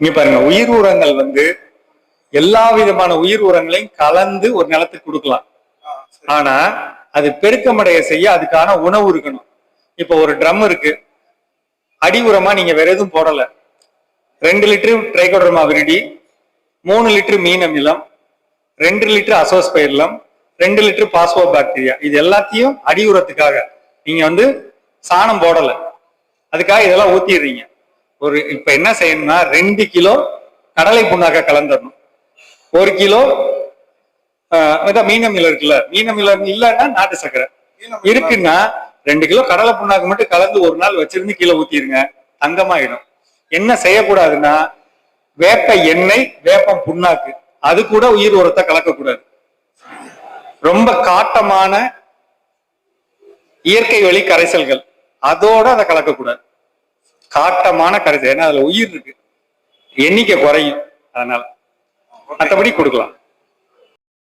இங்க பாருங்க உயிர் உரங்கள் வந்து எல்லா விதமான உயிர் உரங்களையும் கலந்து ஒரு நிலத்துக்கு கொடுக்கலாம். ஆனா அது பெருக்கமடைய செய்ய அதுக்கான உணவு இருக்கணும். இப்போ ஒரு ட்ரம் இருக்கு. அடி உரமா நீங்க வேற எதுவும் போடல. ரெண்டு லிட்டர் ட்ரைகோடர்மா விரிடி மூணு லிட்டர் மீன் அமிலம் ரெண்டு லிட்டர் அசோஸ்பைர்லம் ரெண்டு லிட்டர் பாஸ்போ பாக்டீரியா இது எல்லாத்தையும் அடி உரத்துக்காக. நீங்க வந்து சாணம் போடல. அதுக்காக இதெல்லாம் ஊத்திடுறீங்க. ஒரு இப்ப என்ன செய்யணும்னா ரெண்டு கிலோ கடலை புண்ணாக்க கலந்துடணும். ஒரு கிலோ ஆஹ், அதான் இருக்குல்ல மீனமிலம் இல்லைன்னா நாட்டு சர்க்கரை. இருக்குன்னா ரெண்டு கிலோ கடலை புண்ணாக்கு மட்டும் கலந்து ஒரு நாள் வச்சிருந்து கீழே ஊத்திருங்க தங்கமாயிடும். என்ன செய்யக்கூடாதுன்னா வேப்ப எண்ணெய் வேப்பம் புண்ணாக்கு அது கூட உயிர் உரத்தை கலக்கக்கூடாது. ரொம்ப காட்டமான இயற்கை வழி கரைசல்கள் அதோட அதை கலக்கக்கூடாது. காட்டமான கருத்து. ஏன்னா அதுல உயிர் இருக்கு. எண்ணிக்கை குறையும். அதனால மற்றபடி கொடுக்கலாம்.